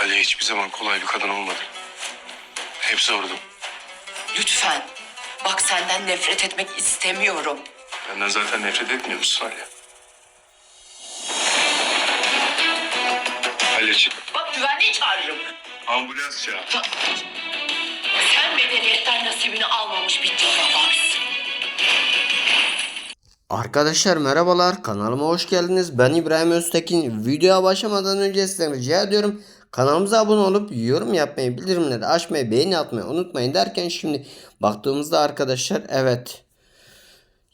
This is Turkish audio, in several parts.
Ali hiçbir zaman kolay bir kadın olmadı. Hep sordum. Lütfen. Bak senden nefret etmek istemiyorum. Benden zaten nefret etmiyor musun Ali? Ali çık. Bak güvenliği çağırırım. Ambulans çağır. Ya, Sen medeniyetten nasibini almamış bir canavarsın. Arkadaşlar merhabalar kanalıma hoş geldiniz. Ben İbrahim Öztekin. Videoya başlamadan önce sizden rica ediyorum. Kanalımıza abone olup yorum yapmayı, bildirimleri açmayı, beğeni atmayı unutmayın derken şimdi baktığımızda arkadaşlar evet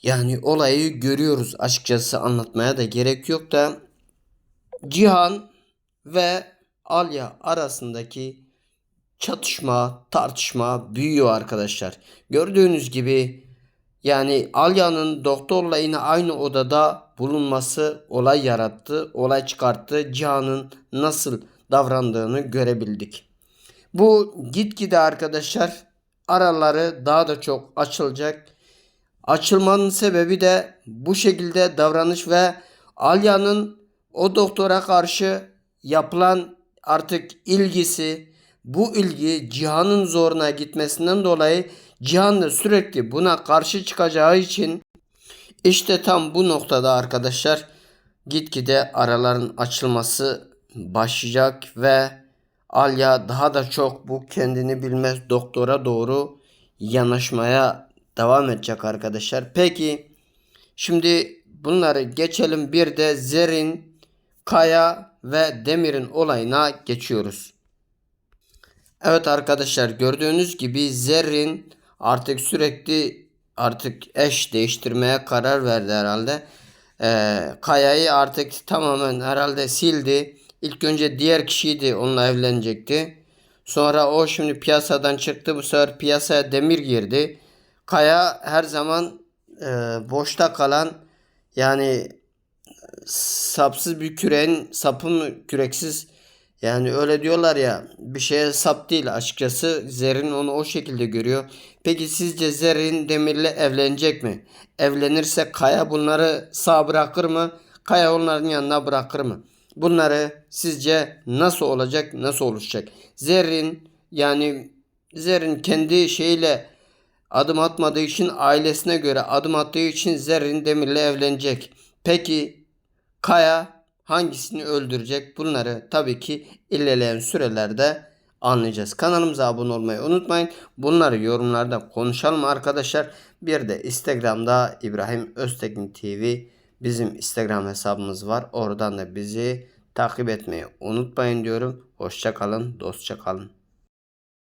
yani olayı görüyoruz açıkçası anlatmaya da gerek yok da Cihan ve Alya arasındaki çatışma, tartışma büyüyor arkadaşlar. Gördüğünüz gibi yani Alya'nın doktorla yine aynı odada bulunması olay yarattı, olay çıkarttı. Cihan'ın nasıl davrandığını görebildik. Bu gitgide arkadaşlar araları daha da çok açılacak. Açılmanın sebebi de bu şekilde davranış ve Alya'nın o doktora karşı yapılan artık ilgisi, bu ilgi Cihan'ın zoruna gitmesinden dolayı Cihan da sürekli buna karşı çıkacağı için işte tam bu noktada arkadaşlar gitgide araların açılması başlayacak ve Alya daha da çok bu kendini bilmez doktora doğru yanaşmaya devam edecek arkadaşlar. Peki şimdi bunları geçelim bir de Zerrin, Kaya ve Demir'in olayına geçiyoruz. Evet arkadaşlar gördüğünüz gibi Zerrin artık sürekli artık eş değiştirmeye karar verdi herhalde. Ee, Kaya'yı artık tamamen herhalde sildi. İlk önce diğer kişiydi onunla evlenecekti. Sonra o şimdi piyasadan çıktı. Bu sefer piyasaya Demir girdi. Kaya her zaman e, boşta kalan yani sapsız bir küreğin sapı mı küreksiz yani öyle diyorlar ya bir şeye sap değil açıkçası Zerrin onu o şekilde görüyor. Peki sizce Zerrin Demir'le evlenecek mi? Evlenirse Kaya bunları sağ bırakır mı? Kaya onların yanına bırakır mı? Bunları sizce nasıl olacak nasıl oluşacak? Zerrin yani Zerrin kendi şeyle adım atmadığı için ailesine göre adım attığı için Zerrin Demir'le evlenecek. Peki Kaya hangisini öldürecek? Bunları tabii ki ilerleyen sürelerde anlayacağız. Kanalımıza abone olmayı unutmayın. Bunları yorumlarda konuşalım arkadaşlar. Bir de Instagram'da İbrahim Öztekin TV bizim Instagram hesabımız var. Oradan da bizi takip etmeyi unutmayın diyorum. Hoşça kalın, dostça kalın.